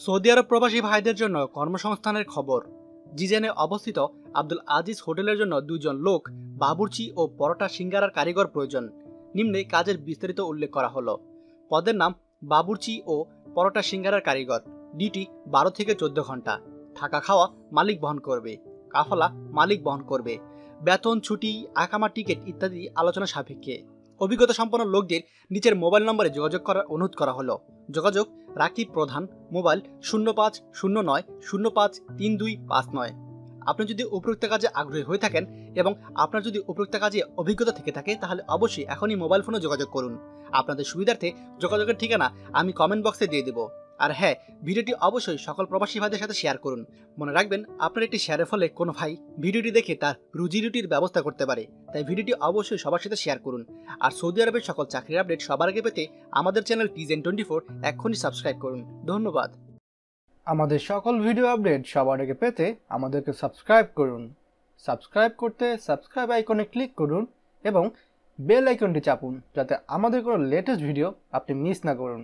Saudi আরব প্রবাসী ভাইদের জন্য কর্মসংস্থানের খবর। জিজেনে অবস্থিত আব্দুল আজিজ হোটেলের জন্য দুজন লোক, বাবুর্চি ও পরোটা সিঙ্গারার কারিগর প্রয়োজন। নিম্নে কাজের বিস্তারিত উল্লেখ করা হলো। পদের নাম বাবুর্চি ও পরোটা সিঙ্গারার কারিগর। ডিটি বারো থেকে চোদ্দ ঘণ্টা। থাকা খাওয়া মালিক বহন করবে। কাফলা মালিক বহন করবে। বেতন, ছুটি আকামা টিকিট ইত্যাদি আলোচনা সাপেক্ষে। অভিজ্ঞতা সম্পন্ন লোকদের নিচের মোবাইল নম্বরে যোগাযোগ করার অনুরোধ করা হলো। যোগাযোগ রাকিব প্রধান মোবাইল শূন্য পাঁচ শূন্য নয় শূন্য পাঁচ তিন দুই পাঁচ নয়। আপনি যদি উপরোক্ত কাজে আগ্রহী হয়ে থাকেন এবং আপনার যদি উপরোক্ত কাজে অভিজ্ঞতা থেকে থাকে, তাহলে অবশ্যই এখনই মোবাইল ফোনে যোগাযোগ করুন। আপনাদের সুবিধার্থে যোগাযোগের ঠিকানা আমি কমেন্ট বক্সে দিয়ে দেবো। আর হ্যাঁ ভিডিওটি অবশ্যই সকল প্রবাসী ভাইদের সাথে শেয়ার করুন। মনে রাখবেন, আপনার একটি শেয়ারের ফলে কোনো ভাই ভিডিওটি দেখে তার রুজি রুটির ব্যবস্থা করতে পারে। তাই ভিডিওটি অবশ্যই সবার সাথে শেয়ার করুন। আর সৌদি আরবের সকল চাকরির আপডেট সবার আগে পেতে আমাদের চ্যানেল টিজেন টোয়েন্টি ফোর এক্ষুনি সাবস্ক্রাইব করুন। ধন্যবাদ। আমাদের সকল ভিডিও আপডেট সবার আগে পেতে আমাদেরকে সাবস্ক্রাইব করুন। সাবস্ক্রাইব করতে সাবস্ক্রাইব আইকনে ক্লিক করুন এবং বেল আইকনটি চাপুন, যাতে আমাদের কোনো লেটেস্ট ভিডিও আপনি মিস না করুন।